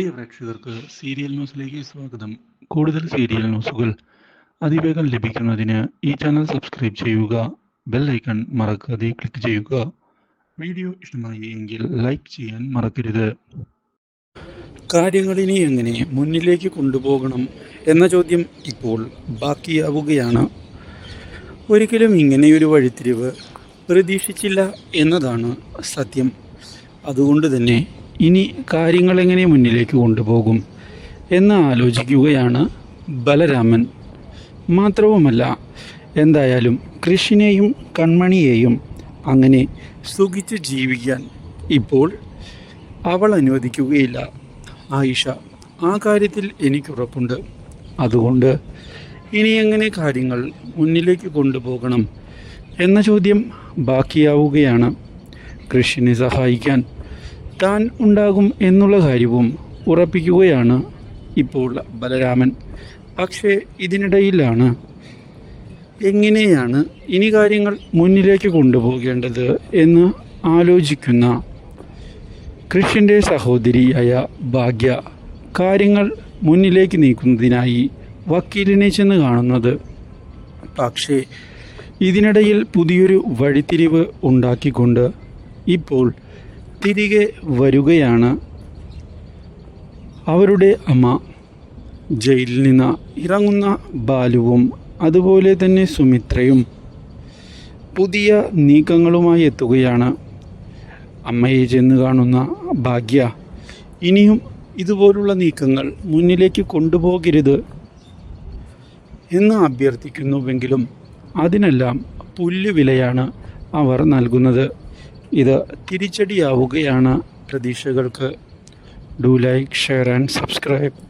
പ്രിയ പ്രേക്ഷകർക്ക് സീരിയൽ ന്യൂസിലേക്ക് സ്വാഗതം. കൂടുതൽ സീരിയൽ ന്യൂസുകൾ അതിവേഗം ലഭിക്കുന്നതിന് ഈ ചാനൽ സബ്സ്ക്രൈബ് ചെയ്യുക ബെൽ ഐക്കൺ മറക്കാതെ ക്ലിക്ക് ചെയ്യുക. വീഡിയോ ഇഷ്ടമായി എങ്കിൽ ലൈക്ക് ചെയ്യാൻ മറക്കരുത്. കാര്യങ്ങളിനി എങ്ങനെ മുന്നിലേക്ക് കൊണ്ടുപോകണം എന്ന ചോദ്യം ഇപ്പോൾ ബാക്കിയാവുകയാണ്. ഒരിക്കലും ഇങ്ങനെയൊരു വഴിത്തിരിവ് പ്രതീക്ഷിച്ചില്ല എന്നതാണ് സത്യം. അതുകൊണ്ട് തന്നെ ഇനി കാര്യങ്ങൾ എങ്ങനെ മുന്നിലേക്ക് കൊണ്ടുപോകും എന്ന് ആലോചിക്കുകയാണ് ബലരാമൻ. മാത്രവുമല്ല എന്തായാലും കൃഷിനെയും കൺമണിയെയും അങ്ങനെ സുഖിച്ച് ജീവിക്കാൻ ഇപ്പോൾ അവൾ അനുവദിക്കുകയില്ല. ആയിഷ ആ കാര്യത്തിൽ എനിക്കുറപ്പുണ്ട് അതുകൊണ്ട് ഇനി എങ്ങനെ കാര്യങ്ങൾ മുന്നിലേക്ക് കൊണ്ടുപോകണം എന്ന ചോദ്യം ബാക്കിയാവുകയാണ്. കൃഷിനെ സഹായിക്കാൻ താൻ ഉണ്ടാകും എന്നുള്ള കാര്യവും ഉറപ്പിക്കുകയാണ് ഇപ്പോൾ ബലരാമൻ. പക്ഷേ ഇതിനിടയിലാണ്. എങ്ങനെയാണ് ഇനി കാര്യങ്ങൾ മുന്നിലേക്ക് കൊണ്ടുപോകേണ്ടത് എന്ന് ആലോചിക്കുന്ന കൃഷിന്റെ സഹോദരിയായ ഭാഗ്യ കാര്യങ്ങൾ മുന്നിലേക്ക് നീക്കുന്നതിനായി വക്കീലിനെ ചെന്ന് കാണുന്നത്. പക്ഷേ ഇതിനിടയിൽ പുതിയൊരു വഴിത്തിരിവ് ഉണ്ടാക്കിക്കൊണ്ട് ഇപ്പോൾ തിരികെ വരികയാണ് അവരുടെ അമ്മ. ജയിലിൽ നിന്ന് ഇറങ്ങുന്ന ബാലുവും അതുപോലെ തന്നെ സുമിത്രയും പുതിയ നീക്കങ്ങളുമായി എത്തുകയാണ്. അമ്മയെ ചെന്ന് കാണുന്ന ഭാഗ്യ ഇനിയും ഇതുപോലുള്ള നീക്കങ്ങൾ മുന്നിലേക്ക് കൊണ്ടുപോകരുത് എന്ന് അഭ്യർത്ഥിക്കുന്നുവെങ്കിലും അതിനെല്ലാം പുല്ലുവിലയാണ് അവർ നൽകുന്നത്. ഇത് തിരിച്ചടിയാവുകയാണ് പ്രതീക്ഷകൾക്ക്. Do like share and subscribe